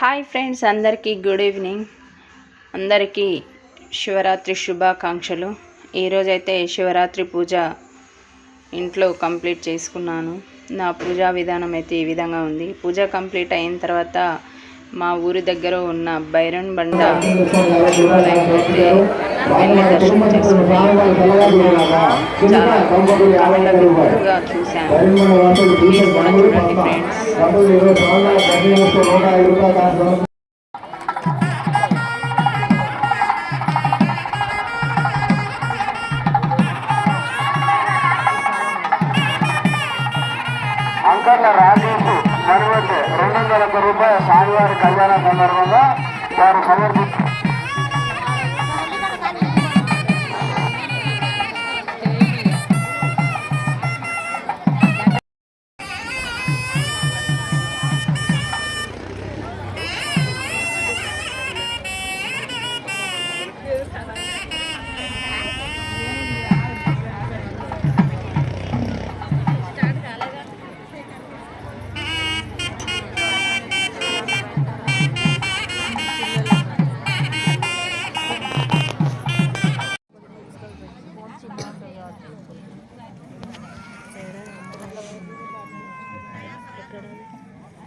Hi friends అందరికీ good evening. అందరికీ శివరాత్రి శుభాకాంక్షలు. ఈరోజైతే శివరాత్రి పూజ ఇంట్లో కంప్లీట్ చేసుకున్నాను. నా పూజా విధానం అయితే ఈ విధంగా ఉంది. పూజ కంప్లీట్ అయిన తర్వాత మా ఊరి దగ్గర ఉన్న బైరన్ బండ శివాలయంలో చూశాను అంకర్ల రాజేష్ సర్వత్ రెండు వందల రూపాయల స్వామివారి కళ్యాణ సందర్భంగా వారు సమర్పించారు.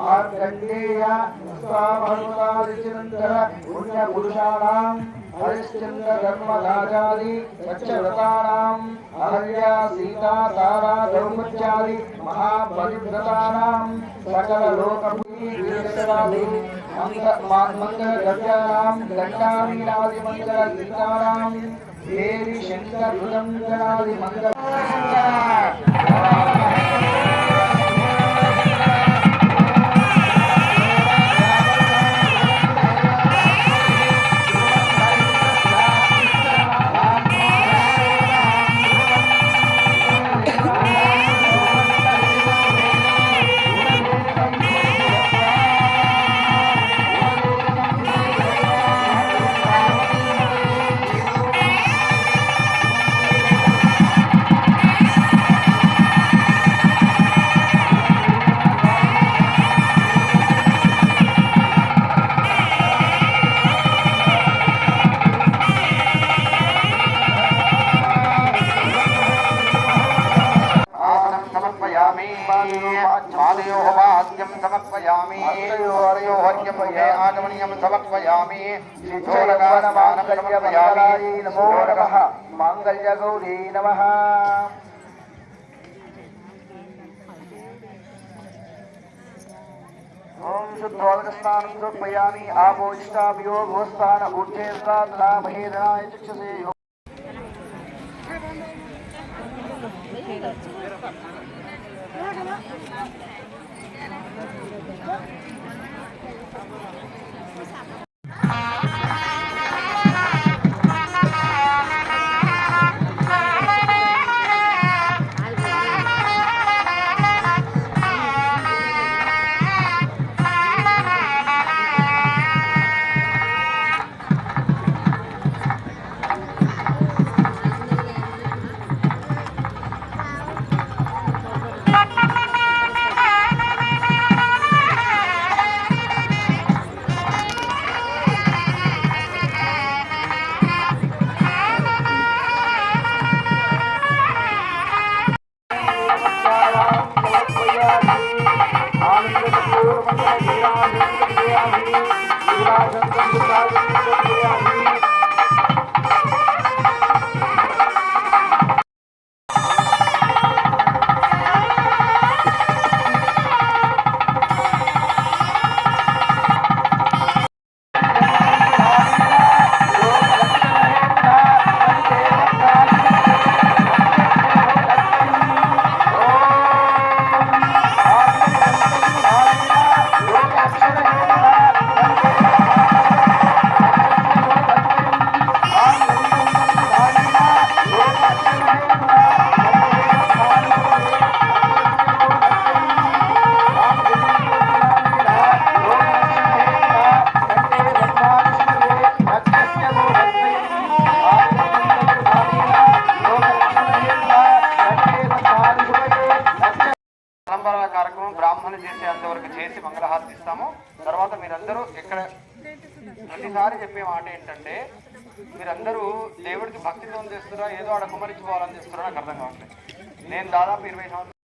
ధరభూషితాం మార్కండేయ స్వామహనుమాదిచినంతర పుణ్య హరిశ్చంద్ర ధర్మరాజాది సత్యవ్రతానాం అహల్య సీతా తారా మహాపరివ్రతానాం సకల మంగళ మంగళ గీతానాం దేవి శంకర మంగళ సమర్పయామి పాదయోః వాద్యం సమర్పయామి హరయోః హర్యం ఏ ఆగమనీయం సమర్పయామి శిశోరకాస్నానం సమర్పయామి నమో నమః మాంగళ్య గౌరీ నమః ఓం 干什么？走。మంగళహారతి ఇస్తాము తర్వాత మీరందరూ ఇక్కడ ప్రతిసారి చెప్పే మాట ఏంటంటే మీరందరూ దేవుడికి భక్తితో చేస్తున్నారా ఏదో ఆడ కుమరించుకోవాలని చేస్తున్నారో నాకు అర్థం కావట్లేదు. నేను దాదాపు ఇరవై సంవత్సరాలు